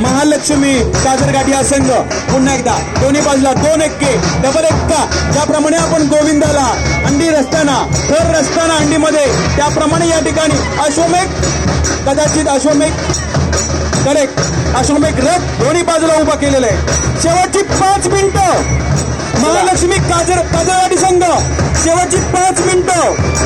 महालक्ष्मी काजरगाठी हा संघ. पुन्हा एकदा दोन्ही बाजूला दोन एक्के डबल एक्का ज्याप्रमाणे आपण गोविंदाला अंडी रचताना थर रचताना अंडीमध्ये त्याप्रमाणे या ठिकाणी अश्वमेघ कदाचित अश्वमेघ करेक्ट. अश्वमेघ रथ दोन्ही बाजूला उभा केलेला आहे. शेवटची पाच मिनिटं. महालक्ष्मी काजर काजरगाठी संघ. शेवटची पाच मिनिटं.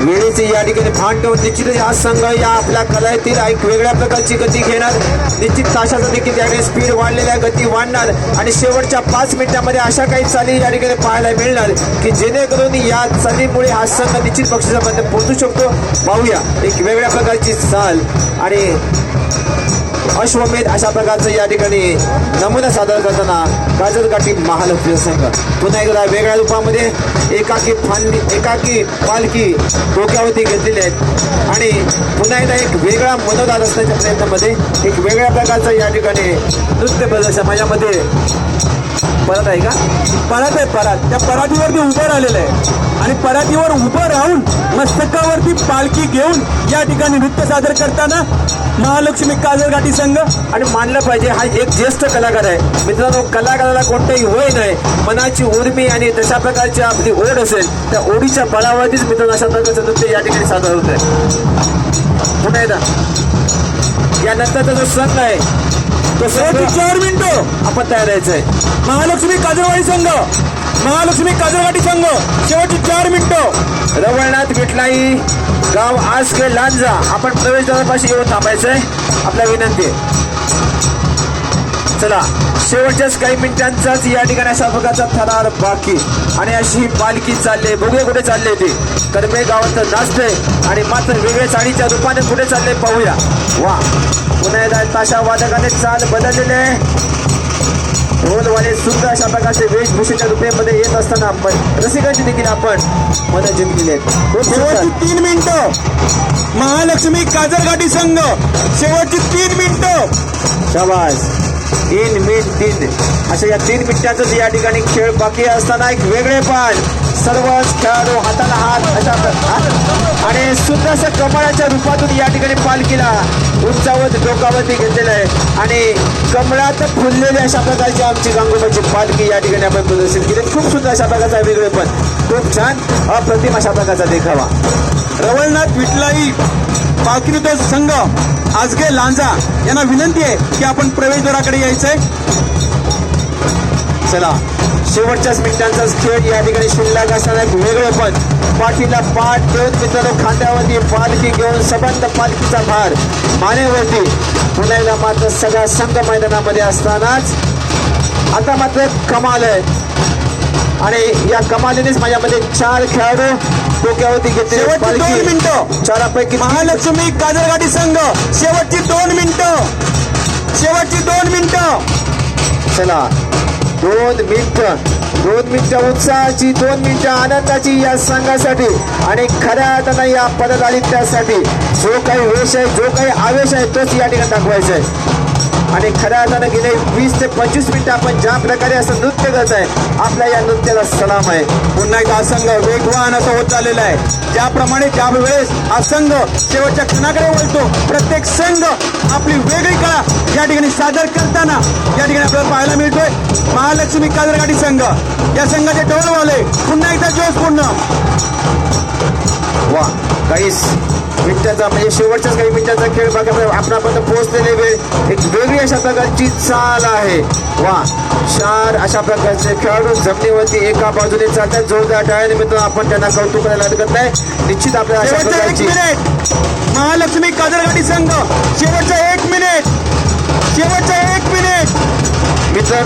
वेळेचे या ठिकाणी भान ठेवून निश्चितच हा संघ या आपल्या कलातील एक वेगळ्या प्रकारची गती घेणार. निश्चित ताशाचा देखील त्या ठिकाणी स्पीड वाढलेल्या गती वाढणार. आणि शेवटच्या पाच मिनिटांमध्ये अशा काही चाली या ठिकाणी पाहायला मिळणार की जेणेकरून या चालीमुळे हा संघ निश्चित बक्षिसापर्यंत पोहोचू शकतो. पाहूया एक वेगळ्या प्रकारची चाल आणि अश्वमेध अशा प्रकारचं या ठिकाणी नमुना सादर करताना काजरगाठी महालक्ष्मी संघ. पुन्हा एकदा वेगळ्या रूपामध्ये एकाकी फांदी एकाकी पालखी डोक्यावरती घेतलेली आहेत. आणि पुन्हा एकदा एक वेगळा मनोदार असण्याच्या प्रयत्नामध्ये एक वेगळ्या प्रकारचं या ठिकाणी नृत्य प्रदर्शन. माझ्यामध्ये परत आहे का? परात आहे परत. त्या परातीवरती उभं राहिलेलं आहे. आणि परातीवर उभं राहून मस्तकावरती पालखी घेऊन या ठिकाणी नृत्य सादर करताना महालक्ष्मी काजरगाठी संघ आणि मानलं पाहिजे हा एक ज्येष्ठ कलाकार आहे. मित्रांनो कलाकाराला कोणतंही वय नाही. मनाची उर्मी आणि तशा प्रकारची आपली ओढ असेल त्या ओढीच्या बळावरतीच मित्रांनो अशा प्रकारचं नृत्य या ठिकाणी सादर होत आहे पुन्हा एकदा. यानंतरचा जो संघ आहे चार मिनिटं आपण तयार आहे महालक्ष्मी काजरवाडी संघ. महालक्ष्मी काजरगाठी संघ. शेवटची चार मिनिटं रवळनाथ विठलाई गाव आसगे लांजा आपण प्रवेशद्वारापाशी येऊन थांबायचंय. आपल्या विनंती आहे. चला शेवटच्याच काही मिनिटांचाच या ठिकाणी अशा थरार बाकी. आणि अशी ही पालखी चालली बघूया कुठे चालले ती. कर्मे गावात नाचते आणि मात्र वेगळ्या साडीच्या रूपाने कुठे चालले पाहूया. वा पुन्हा एकदा ताशा वादकाने चाल बदललेले ढोलवाले सुंदर अशा प्रकारचे वेशभूषेच्या रूपेमध्ये येत असताना पण रसिकांची देखील आपण मन जिंकलेले. शेवटची तीन मिनिटं. महालक्ष्मी काजरगाठी संघ. शेवटची तीन मिनिटं. शाबास. तीन मिन तीन अशा या तीन मिनिटांच या ठिकाणी खेळ बाकी असताना एक वेगळे पण सर्वच खेळाडू हाताला हात अशा आणि सुंदर कमळाच्या रूपातून या ठिकाणी पालखीला उंचावत डोकावरती घेतलेलं आहे. आणि कमळात फुललेली अशा प्रकारची आमची गांगोबाची पालखी या ठिकाणी आपण प्रदर्शित केली. खूप सुंदर अशा प्रकारचा वेगळे पण खूप छान अप्रतिम अशा प्रकारचा देखावा. रवळनाथ विठलाई पालखी संघ आजगे लांजा यांना विनंती आहे की आपण प्रवेशद्वाराकडे यायचंय. चला. शेवटच्याच मिनिटांचाच खेळ या ठिकाणी शिल्लक असताना एक वेगळे पण पाठीला पाठ ठेवून मित्रांनो खांद्यावरती पालखी घेऊन सबंध पालखीचा भार मानेवरती. पुन्हा एकदा मात्र सगळा संघ मैदानामध्ये असतानाच. आता मात्र कमाल आहे. आणि या कमालीनेच माझ्यामध्ये चार खेळाडू डोक्यावरती घेतले शेवटची दोन मिनिटं. चारापैकी महालक्ष्मी काजरगाठी संघ. शेवटची दोन मिनिटं. शेवटची दोन मिनिटं. चला दोन मिनिटं. दोन मिनिटं उत्साहाची दोन मिनिटं आनंदाची या संघासाठी आणि खऱ्या अर्थानं या पदकालित्यासाठी जो काही वेश आहे जो काही आवेश आहे तोच या ठिकाणी दाखवायचा आहे. आणि खऱ्या अर्थानं गेले वीस ते पंचवीस मिनिटं आपण ज्या प्रकारे असं नृत्य करत आहे आपल्या या नृत्याला सलाम आहे. पुन्हा एकदा असंघ वेगवान असं होत चाललेला आहे. ज्याप्रमाणे ज्या वेळेस हा संघ शेवटच्या क्षणाकडे वळतो प्रत्येक संघ आपली वेगळी कळा या ठिकाणी सादर करताना या ठिकाणी आपल्याला पाहायला मिळतोय. महालक्ष्मी कादरगाठी संघ. या संघाचे डोळवाले पुन्हा एकदा जोशपूर्ण वा काहीच मिनिटाचा म्हणजे शेवटच्याच काही मिनिटाचा खेळ बघा आपणापर्यंत पोहोचलेले वेळ. एक वेगळी अशा प्रकारची चाल आहे. वा चार अशा प्रकारचे खेळाडू जमिनीवरती एका बाजूने चालतात. जोरदार टाळ्याने मित्रांनो आपण त्यांना कौतुक करायला हरकत नाही. निश्चित आपल्या महालक्ष्मी काजरगाठी संघ. शेवटचा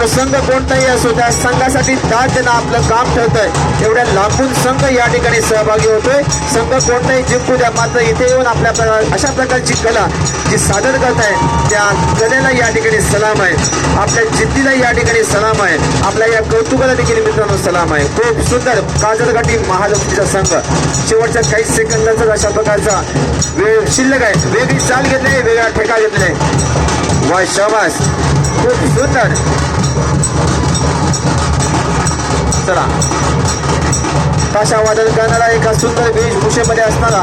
मित्रांनो संघ कोणताही असो त्या संघासाठी दाद देणं आपलं काम ठरतंय एवढ्या लांबून संघ या ठिकाणी सहभागी होतोय. संघ कोणताही जिंकू द्या मात्र इथे येऊन आपल्या प्र- अशा प्रकारची कला जी सादर करत आहे त्या कलेला या ठिकाणी सलाम आहे. आपल्या जिद्दीला या ठिकाणी सलाम आहे. आपल्या या कौतुकाला देखील मित्रांनो सलाम आहे. खूप सुंदर काजरघाटी महालक्ष्मीचा संघ. शेवटच्या काही सेकंदाचाच अशा प्रकारचा वेळ शिल्लक आहे. वेगळी चाल घेतली वेगळा ठेका घेतलाय वा शबास. खूप सुंदर. चला. ताशा वादन करणारा एका सुंदर वेशभूषेमध्ये असणारा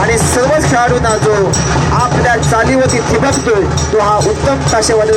आणि सर्वच खेळाडूंना जो आपल्या चालीवरती थिबकतोय तो हा उत्तम ताशेवादन